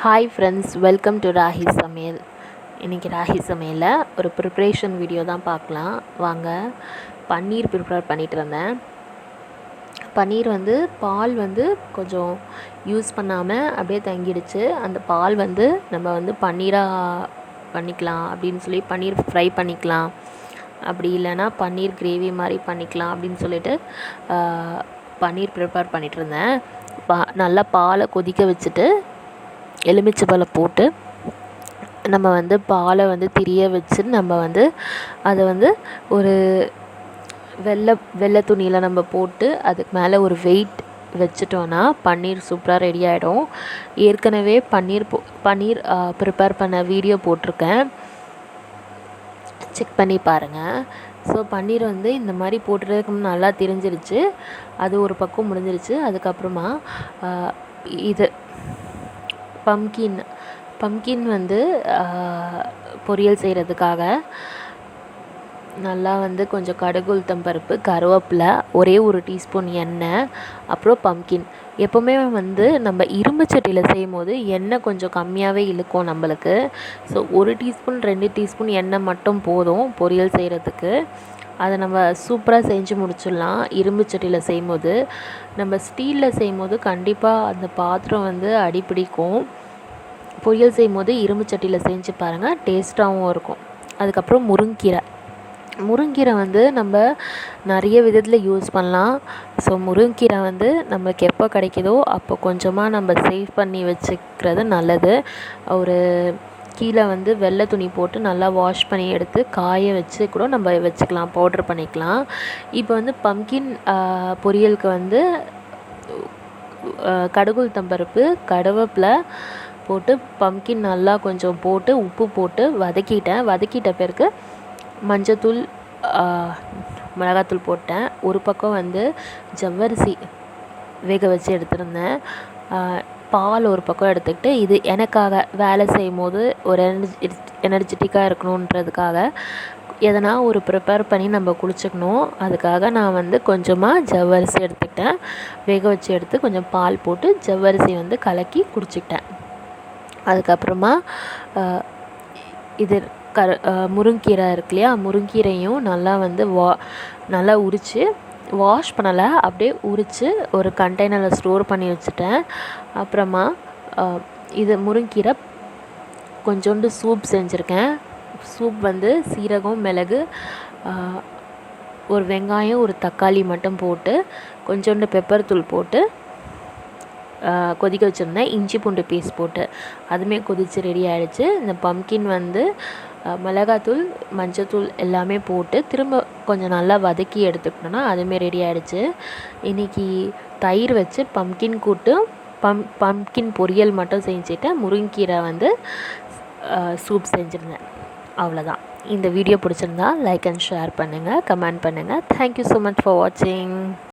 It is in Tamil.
Hi friends welcome to Ragi சமையல் இன்றைக்கி ராகி சமையலில் ஒரு ப்ரிப்ரேஷன் வீடியோ தான் பார்க்கலாம். வாங்க பன்னீர் ப்ரிப்பேர் பண்ணிகிட்டு இருந்தேன் பன்னீர் வந்து பால் வந்து கொஞ்சம் யூஸ் பண்ணாமல் அப்படியே தங்கிடுச்சு. அந்த பால் வந்து நம்ம வந்து பன்னீராக பண்ணிக்கலாம் அப்படின்னு சொல்லி பன்னீர் ஃப்ரை பண்ணிக்கலாம். அப்படி இல்லைன்னா பன்னீர் கிரேவி மாதிரி பண்ணிக்கலாம் அப்படின்னு சொல்லிட்டு பன்னீர் ப்ரிப்பேர் பண்ணிகிட்டு இருந்தேன். பா நல்லா பாலை கொதிக்க வச்சுட்டு எலுமிச்சை பழம் போட்டு நம்ம வந்து பாலை வந்து திரிய வச்சு நம்ம வந்து அதை வந்து ஒரு வெள்ளை வெள்ளை துணியில் நம்ம போட்டு அதுக்கு மேலே ஒரு வெயிட் வச்சிட்டோன்னா பன்னீர் சூப்பராக ரெடி ஆகிடும் ஏற்கனவே பன்னீர் போ பன்னீர் ப்ரிப்பேர் பண்ண வீடியோ போட்டிருக்கேன். செக் பண்ணி பாருங்கள் ஸோ பன்னீர் வந்து இந்த மாதிரி போட்டுறதுக்கு நல்லா தெரிஞ்சிருச்சு. அது ஒரு பக்கம் முடிஞ்சிருச்சு. அதுக்கப்புறமா இது பம்கின் பம்கின் வந்து பொரியல் செய்கிறதுக்காக நல்லா வந்து கொஞ்சம் கடுகு உளுத்தம் பருப்பு கருவேப்பிலை ஒரே ஒரு டீஸ்பூன் எண்ணெய் அப்புறம் பம்கின் எப்போவுமே வந்து நம்ம இரும்பு சட்டியில் செய்யும் போது எண்ணெய் கொஞ்சம் கம்மியாகவே இழுக்கும் நம்மளுக்கு. ஸோ ஒரு டீஸ்பூன் ரெண்டு டீஸ்பூன் எண்ணெய் மட்டும் போதும் பொரியல் செய்கிறதுக்கு அதை நம்ம சூப்பராக செஞ்சு முடிச்சிடலாம். இரும்பு சட்டியில் செய்யும் போது நம்ம ஸ்டீலில் செய்யும் போது கண்டிப்பாக அந்த பாத்திரம் வந்து அடிப்பிடிக்கும் பொரியல் செய்யும் போது இரும்பு சட்டியில் செஞ்சு பாருங்கள் டேஸ்ட்டாகவும் இருக்கும். அதுக்கப்புறம் முருங்கீரை. முருங்கீரை வந்து நம்ம நிறைய விதத்தில் யூஸ் பண்ணலாம். ஸோ முருங்கீரை வந்து நம்மளுக்கு எப்போ கிடைக்குதோ அப்போ கொஞ்சமாக நம்ம சேவ் பண்ணி வச்சுக்கிறது நல்லது. ஒரு கீழே வந்து வெள்ளை துணி போட்டு நல்லா வாஷ் பண்ணி எடுத்து காய வச்சு கூட நம்ம வச்சுக்கலாம் பவுட்ரு பண்ணிக்கலாம். இப்போ வந்து பம்கின் பொரியலுக்கு வந்து கடுகுளுத்தம்பருப்பு கருவேப்பிலை போட்டு பம்கின் நல்லா கொஞ்சம் போட்டு உப்பு போட்டு வதக்கிட்டேன். வதக்கிட்ட பிறகு மஞ்சத்தூள் மிளகாத்தூள் போட்டேன். ஒரு பக்கம் வந்து ஜவ்வரிசி வேக வச்சு எடுத்திருந்தேன். பால் ஒரு பக்கம் எடுத்துக்கிட்டு இது எனக்காக வேலை செய்யும் போது ஒரு எனர்ஜி எனர்ஜெட்டிக்காக இருக்கணுன்றதுக்காக எதனா ஒரு ப்ரிப்பேர் பண்ணி நம்ம குளிச்சுக்கணும். அதுக்காக நான் வந்து கொஞ்சமாக ஜவ்வரிசி எடுத்துக்கிட்டேன். வேக வச்சு எடுத்து கொஞ்சம் பால் போட்டு ஜவ்வரிசி வந்து கலக்கி குடிச்சிக்கிட்டேன். அதுக்கப்புறமா இது கர முருங்கீரை இருக்கு இல்லையா? முருங்கீரையும் நல்லா வந்து வா நல்லா உரித்து வாஷ் பண்ணலை அப்படியே உரித்து ஒரு கண்டெய்னரில் ஸ்டோர் பண்ணி வச்சுட்டேன். அப்புறமா இது முருங்கீரை கொஞ்சோண்டு சூப் செஞ்சுருக்கேன். சூப் வந்து சீரகம் மிளகு ஒரு வெங்காயம் ஒரு தக்காளி மட்டும் போட்டு கொஞ்சோண்டு பெப்பர் தூள் போட்டு கொதிக்க வச்சுருந்தேன். இஞ்சி பூண்டு பேஸ்ட் போட்டு. அதுவுமே கொதித்து ரெடி ஆகிடுச்சு இந்த பம்கின் வந்து மிளகாத்தூள் மஞ்சத்தூள் எல்லாமே போட்டு திரும்ப கொஞ்சம் நல்லா வதக்கி எடுத்துக்கிட்டோன்னா அதுவுமே ரெடி ஆகிடுச்சு இன்றைக்கி தயிர் வச்சு பம்கின் கூட்டு பம் பம்கின் பொரியல் மட்டும் செஞ்சுட்டேன் முருங்கீரை வந்து சூப் செஞ்சுருந்தேன். அவ்வளோதான் இந்த வீடியோ பிடிச்சிருந்தா லைக் அண்ட் ஷேர் பண்ணுங்கள் கமெண்ட் பண்ணுங்கள் thank you so much for வாட்சிங்